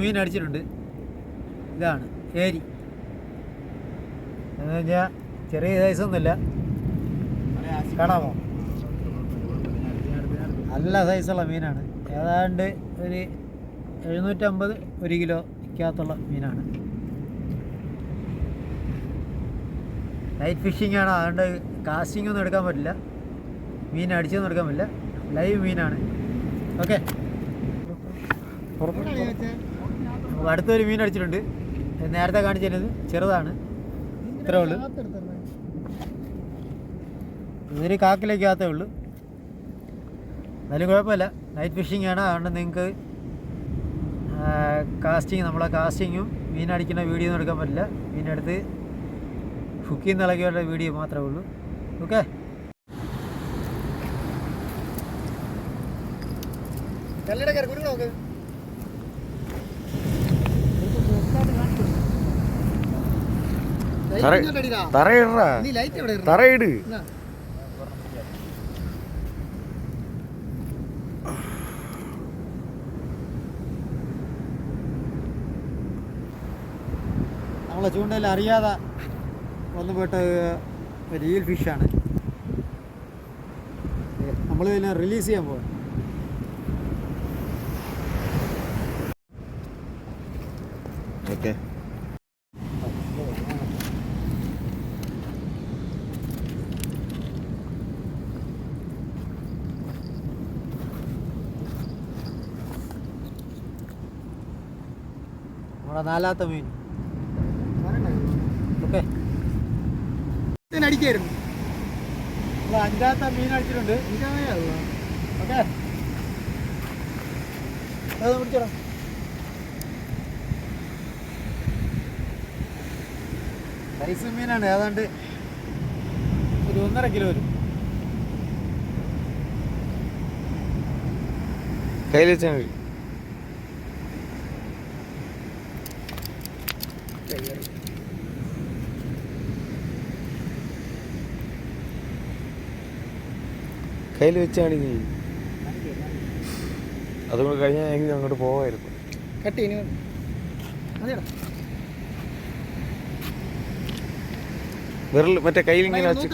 മീൻ അടിച്ചിട്ടുണ്ട്. ഇതാണ് ഏരി. എന്ന് കഴിഞ്ഞാൽ ചെറിയ സൈസൊന്നുമില്ല കാണാമോ? നല്ല സൈസുള്ള മീനാണ്. ഏതാണ്ട് ഒരു എഴുന്നൂറ്റമ്പത് ഒരു കിലോ വിൽക്കാത്തുള്ള മീനാണ്. ലൈറ്റ് ഫിഷിംഗ് ആണ്. അതുകൊണ്ട് കാസ്റ്റിംഗ് ഒന്നും എടുക്കാൻ പറ്റില്ല. മീൻ അടിച്ചൊന്നും എടുക്കാൻ പറ്റില്ല. ലൈവ് മീനാണ്. ഓക്കെ നമുക്ക് അടുത്തൊരു മീൻ അടിച്ചിട്ടുണ്ട്. നേരത്തെ കാണിച്ചിരുന്നത് ചെറുതാണ്. ഇത്രേ ഉള്ളൂ. ഇതൊരു കാക്കിലേക്കാത്തേ ഉള്ളൂ. എന്നാലും കുഴപ്പമില്ല. നൈറ്റ് ഫിഷിംഗ് ആണ്. അതുകൊണ്ട് നിങ്ങൾക്ക് കാസ്റ്റിംഗ് നമ്മളെ കാസ്റ്റിങ്ങും മീൻ അടിക്കുന്ന വീഡിയോ ഒന്നും എടുക്കാൻ പറ്റില്ല. മീനെടുത്ത് ചെയ്യുന്ന ഇളകിയുള്ള വീഡിയോ മാത്രമേ ഉള്ളൂ. ഓക്കെ നോക്ക് തറയിടറാ തറയിട്. നമ്മളെ ചൂണ്ടയിൽ അറിയാതെ വന്നു പോയിട്ട് റിയൽ ഫിഷാണ് നമ്മൾ ഇതിനെ റിലീസ് ചെയ്യാൻ പോവാണ് ഓക്കെ നമ്മുടെ നാലാമത്തെ മീൻ. ഓക്കെ. അടിക്കായിരുന്നു. അഞ്ചാമത്തെ മീൻ അടിച്ചിട്ടുണ്ട്. ഓക്കെ. അത് സൈസ് മീനാണ്. ഏതാണ്ട് ഒരു ഒന്നര കിലോ വരും. കയ്യിൽ വെച്ചാൽ മതി. കയ്യിൽ വെച്ചാണെങ്കിൽ അതുകൊണ്ട് കഴിഞ്ഞാൽ എങ്കിലും അങ്ങോട്ട് പോവായിരുന്നു. കട്ട് ഇനി വിരൽ മറ്റേ കയ്യിൽ ഇങ്ങനെ വെച്ച്